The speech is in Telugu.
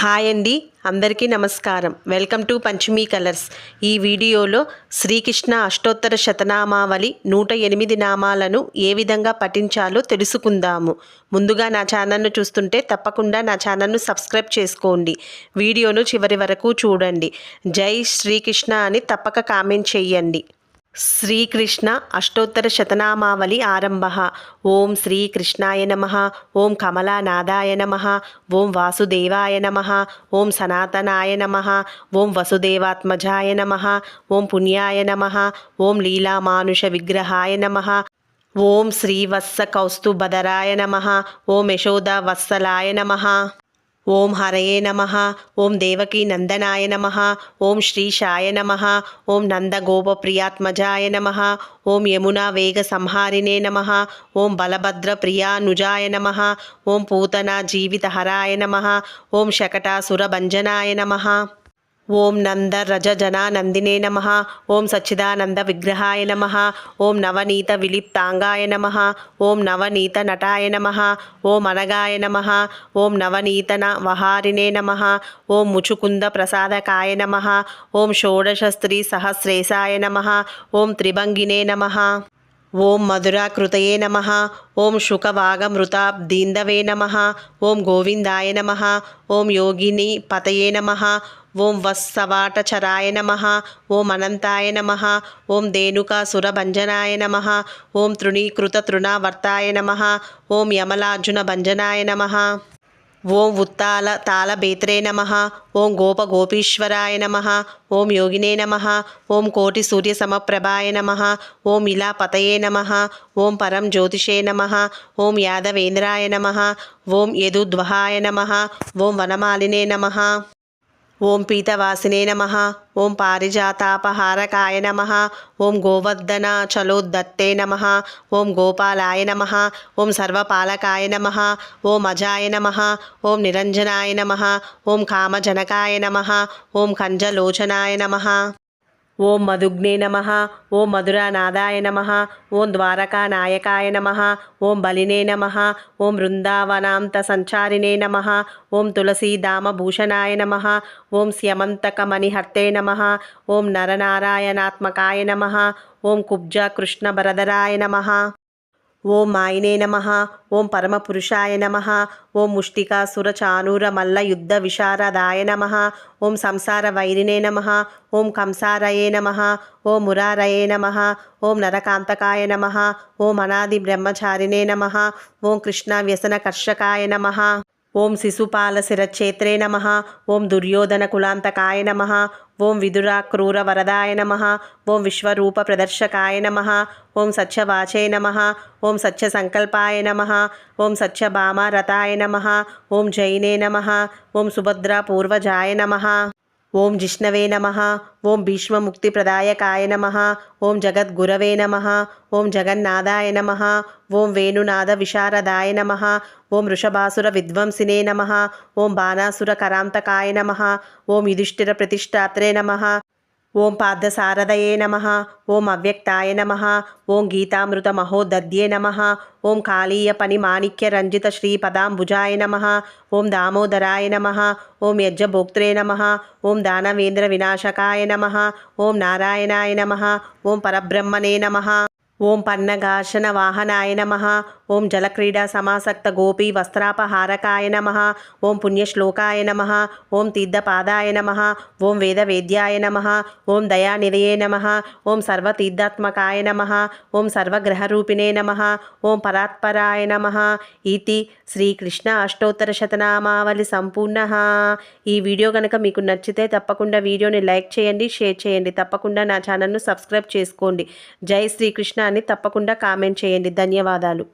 హాయ్ అండి. అందరికీ నమస్కారం. Welcome to Panchami colours. ఈ వీడియోలో శ్రీకృష్ణ అష్టోత్తర శతనామావళి నూట ఎనిమిది నామాలను ఏ విధంగా పఠించాలో తెలుసుకుందాము. ముందుగా నా ఛానల్ను చూస్తుంటే తప్పకుండా నా ఛానల్ను సబ్స్క్రైబ్ చేసుకోండి. వీడియోను చివరి వరకు చూడండి. జై శ్రీకృష్ణ అని తప్పక కామెంట్ చేయండి. శ్రీకృష్ణ అష్టోత్తర శతనామావళి ఆరంభ. ఓం శ్రీకృష్ణాయ నమ. ఓం కమలానాథాయ నమ. ఓం వాసుదేవాయ నమ. ఓం సనాతనాయ నమ. ఓం వసుదేవాత్మజాయ నమ. ఓం పుణ్యాయ నమ. ఓం లీలామానుష విగ్రహాయ నమ. ఓం శ్రీవత్స కౌస్తుభదరాయ నమ. ఓం యశోద వత్సలాయ నమ. ఓం హరయే నమ ఓం దేవకీ నందనాయ నమ ఓం శ్రీషాయ నమ ఓం నందగోపప్రియాత్మజాయ నమ ఓం యమునా వేగ సంహారిణే నమ ఓం బలభద్ర ప్రియానుజాయ నమ ఓం పూతన జీవితహరాయ నమ ఓం శకటాసురభంజనాయ నమ. ఓం నంద రజ జనానందినే నమ ఓం సచ్చిదానంద విగ్రహాయ నమ ఓం నవనీత విలిప్తాంగాయ నమ ఓం నవనీత నటాయ నమ ఓం అనగాయ నమ ఓం నవనీత వహారినే నమ ఓం ముచుకుంద ప్రసాదకాయ నమ ఓం షోడశస్త్రీ సహస్రేశాయ నమ ఓం త్రిభంగినే నమ ఓం మధురాకృతయే నమ ఓం శుకవాగమృతాబ్దీందవే నమ ఓం గోవిందాయ నమ ఓం యోగిని పతయే నమ ఓం వత్సవాటచరాయ నమ ఓం అనంతాయ నమ ఓం ధేనుకాసురభంజనాయ నమ ఓం తృణీకృత తృణావర్తాయ నమ ఓం యమలార్జున భంజనాయ నమ ఓం ఉత్తాల తాళబేత్రే నమ ఓం గోప గోపీశ్వరాయ నమ ఓం యోగినే నమ ఓం కోటి సూర్య సమప్రభాయ నమ ఓం ఇలా పతయే నమ ఓం పరం జ్యోతిషే నమ ఓం యాదవేంద్రాయ నమ ఓం యదుద్వహాయ నమ ఓం వనమాలినే నమ ఓం పీతవాసినే నమ ఓం పారిజాతాపహారకాయ నమ ఓం గోవర్ధన చలోద్దత్తే నమ ఓం గోపాలాయ నమ ఓం సర్వపాలకాయ నమ ఓం అజాయ నమ ఓం నిరంజనాయ నమ ఓం కామజనకాయ నమ ఓం కంజలోచనాయ నమ. ఓం మధుగ్నే నమ ఓం మధురానాదాయ నమ ఓం ద్వారకా నాయకాయ నమ ఓం బలినే నమ ఓం బృందావనాంత సంచారిణే నమ ఓం తులసీదామ భూషణాయ నమ ఓం స్యమంతకమణిహర్తే నమ ఓం నరనారాయణాత్మకాయ నమ ఓం కుబ్జ కృష్ణ భరదరాయ నమ. ఓం మాయనే నమ ఓం పరమపురుషాయ నమ ఓం ముష్టికాసుర చానూర మల్ల యుద్ధ విశారదాయ నమ ఓం సంసార వైరినే నమ ఓం కంసారయే నమ ఓం మురారయే నమ ఓం నరకాంతకాయ నమ ఓం అనాది బ్రహ్మచారిణే నమ ఓం కృష్ణ వ్యసన కర్షకాయ నమ. ఓం శిశుపాల శిరచేత్రే నమ. ఓం దుర్యోధన కులాంతకాయ నమ. ఓం విదురా క్రూర వరదాయ నమ. ఓం విశ్వరూప ప్రదర్శకాయ నమ. ఓం సత్యవాచే నమ. ఓం సత్య సంకల్పాయ నమ. ఓం సత్యభామారతాయ నమ. ఓం జైనే నమ. ఓం సుభద్రా పూర్వజాయ నమ. ఓం జిష్ణవే నమ ఓం భీష్మముక్తిప్రదాయకాయ నమ ఓం జగద్గురవే నమ ఓం జగన్నాథాయ నమ ఓం వేణునాద విశారదాయ నమ ఓం వృషభాసుర విద్వంసినే నమ ఓం బాణాసుర కరాంతకాయ నమ ఓం యుధిష్ఠిర ప్రతిష్టాత్రే నమ. ఓం పార్థసారదయే నమ ఓం అవ్యక్తాయ నమ ఓం గీతామృత మహోదద్యే నమ ఓం కాళీయ పని మాణిక్య రంజిత శ్రీపదాంబుజాయ నమ ఓం దామోదరాయ నమ ఓం యజ్జభోక్త్రే నమ ఓం దానవేంద్ర వినాశకాయ నమ ఓం నారాయణాయ నమ ఓం పరబ్రహ్మణే నమ ఓం పన్నగాశన వాహనాయ నమ ఓం జలక్రీడా సమాసక్త గోపి వస్త్రాపహారకాయ నమ ఓం పుణ్యశ్లోకాయ నమ ఓం తీర్థపాదాయ నమ ఓం వేదవేద్యాయ నమ ఓం దయానిధయే నమ ఓం సర్వతీర్థాత్మకాయ నమ ఓం సర్వగ్రహరూపిణే నమ ఓం పరాత్పరాయ నమ. ఇది శ్రీకృష్ణ అష్టోత్తర శతనామావళి సంపూర్ణ. ఈ వీడియో కనుక మీకు నచ్చితే తప్పకుండా వీడియోని లైక్ చేయండి షేర్ చేయండి. తప్పకుండా నా ఛానల్ను సబ్స్క్రైబ్ చేసుకోండి. జై శ్రీకృష్ణ అని తప్పకుండా కామెంట్ చేయండి. ధన్యవాదాలు.